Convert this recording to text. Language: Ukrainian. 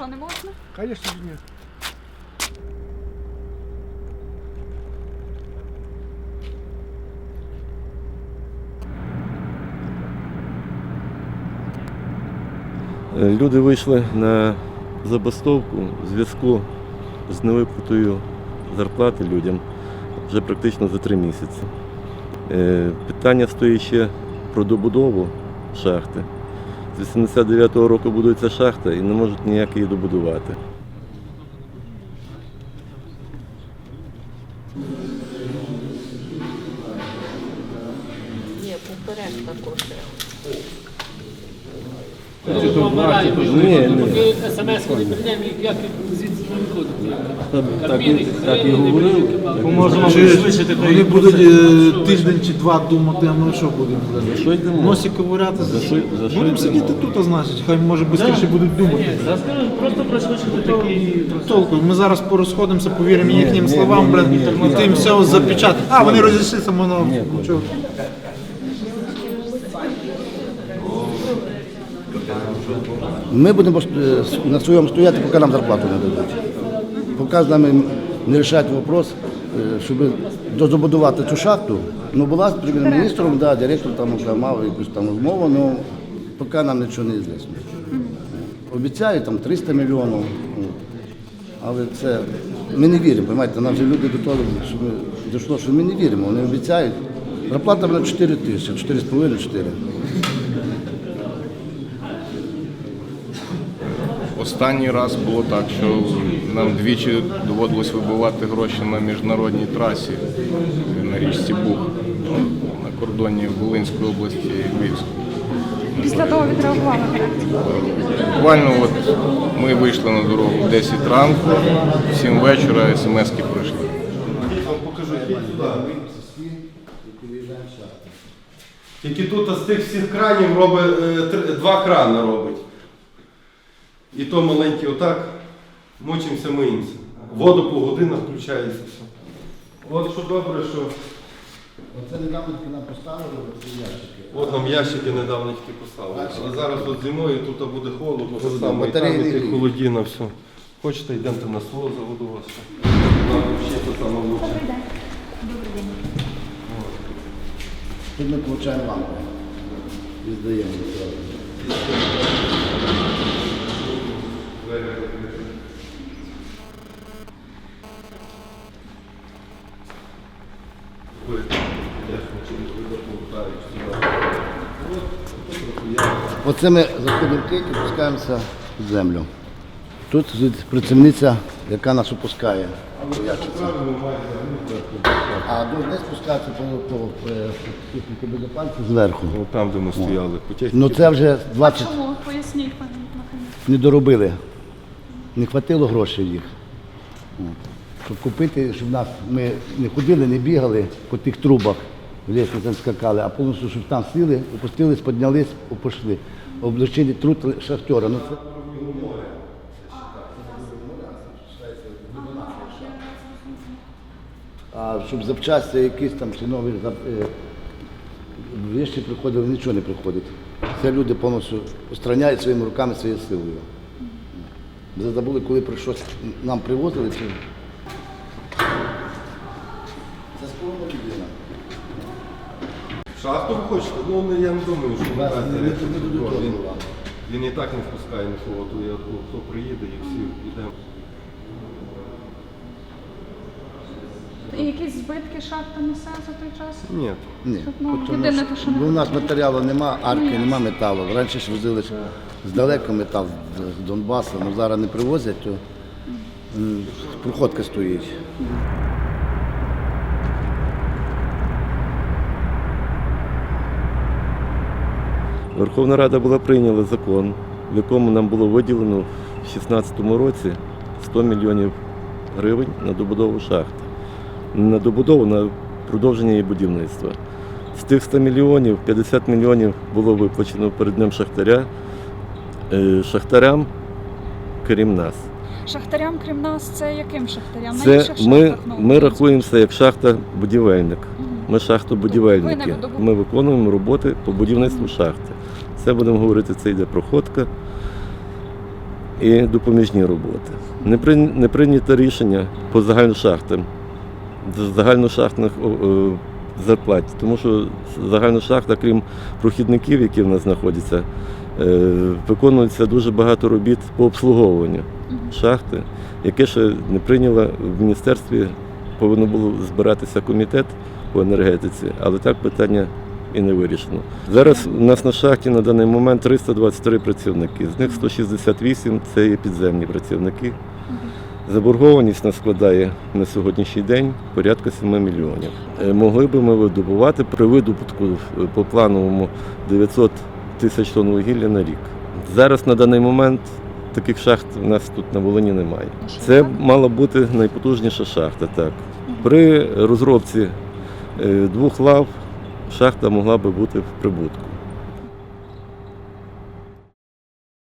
що, не можна? Конечно, ні. Е, Люди вийшли на забастовку в зв'язку з невиплатою зарплати людям вже практично за три місяці. Е, Питання стоїть ще про добудову шахти. З 89-го року будується шахта і не можуть ніяк її добудувати. Ні, ні. СМС прийдемо, як звідси не виходити. Так, і- так і говорив. Поможемо пришвидшити Вони будуть е, тиждень чи два думати, а ми що будемо? блядь? За що йдемо? Носі ковиряти. За що- за що Будемо йдемо? сидіти тут, а значить, хай може швидше будуть думати. Просто пришвидшити такий Толку, ми зараз порозходимося, повіримо їхнім словам, блядь, і тим все запечатати. А, вони розійшлися, воно нічого. Ми будемо е, на своєму стояти, поки нам зарплату не дадуть. Поки з нами не рішать вопрос, е, щоб дозабудувати цю шахту. Ну, була з прем'єр-міністром, да, директор там вже мав якусь там розмову, але поки нам нічого не звісно. Обіцяють там 300 мільйонів. Але це ми не віримо, розумієте, нам вже люди до того, що ми дійшло, що ми не віримо, вони обіцяють. Зарплата на 4 тисячі, 4,5-4. Останній раз було так, що нам двічі доводилось вибивати гроші на міжнародній трасі на річці Буг на кордоні Волинської області і Львівської. Після того відреагували. Буквально от ми вийшли на дорогу в 10 ранку, в 7 вечора смс-ки прийшли. Тільки тут з тих всіх кранів робить, е, два крани робить. І то маленький отак. Мучимося, миємося. Воду по годинах включається все. От що добре, що Оце недавно нам поставили ці ящики. от нам ящики недавно тільки поставили. Але зараз от зимою тут буде холодно, то саме і там і ті холодіна, все. Хочете, йдемте на село, заводу вас. ще. Нам ще це саме лучше. Тут ми отримуємо лампи. І здаємо. Оце ми заходимо в і спускаємося в землю. Тут працівниця, яка нас опускає. А до не спускатися по, по, по зверху. Там, де ми стояли. по техніці. Ну це вже 20 Чому? Поясніть, пане не доробили. Не хватило грошей їх. Щоб купити, щоб нас ми не ходили, не бігали по тих трубах, в лісницям скакали, а повністю, щоб там сіли, опустились, піднялись, пішли. Облучили труд шахтера. Ну, це... А щоб запчасти якісь там чи нові зап- е, приходили, нічого не приходить. Це люди повністю устраняють своїми руками, своєю силою. Ми забули, коли про щось нам привозили. Чи... Це скромна людина. Шахту ви хочете? Ну не- я не думаю, що Да, наразі не- не- він, він і так не впускає нікого, то я ну, хто приїде і всі йдемо. І якісь збитки шахта несе за той час? Ні. Ні. Ну, Тому єдине, що- те, що не у нас матеріалу нема, арки, нема металу. Раніше ж возили ж здалеку метал з Донбасу, але зараз не привозять, то проходка стоїть. Верховна Рада була прийняла закон, в якому нам було виділено в 2016 році 100 мільйонів гривень на добудову шахти. На добудову, на продовження її будівництва. З тих 100 мільйонів 50 мільйонів було виплачено перед днем шахтаря шахтарям, крім нас. Шахтарям, крім нас, це яким шахтарям? На Це інших ми, шахтах, ну, ми рахуємося як шахта-будівельник. Ми шахтобудівельники. Ви не видобу- Ми виконуємо роботи по будівництву шахти. Це будемо говорити, це йде проходка і допоміжні роботи. Не, прийня- не прийнято рішення по загальношахтам, з загальношахтних о, о, зарплат, тому що загальна шахта, крім прохідників, які в нас знаходяться, е, виконується дуже багато робіт по обслуговуванню шахти, яке ще не прийняло в міністерстві. Повинно було збиратися комітет по енергетиці, але так питання і не вирішено. Зараз у нас на шахті на даний момент 323 працівники, з них 168 це є підземні працівники. Заборгованість нас складає на сьогоднішній день порядка 7 мільйонів. Е, Могли би ми видобувати при видобутку е, по плановому 900 тисяч тонн вугілля на рік. Зараз на даний момент таких шахт у нас тут на Волині немає. Це мала бути найпотужніша шахта. Так. При розробці е, двох лав шахта могла би бути в прибутку.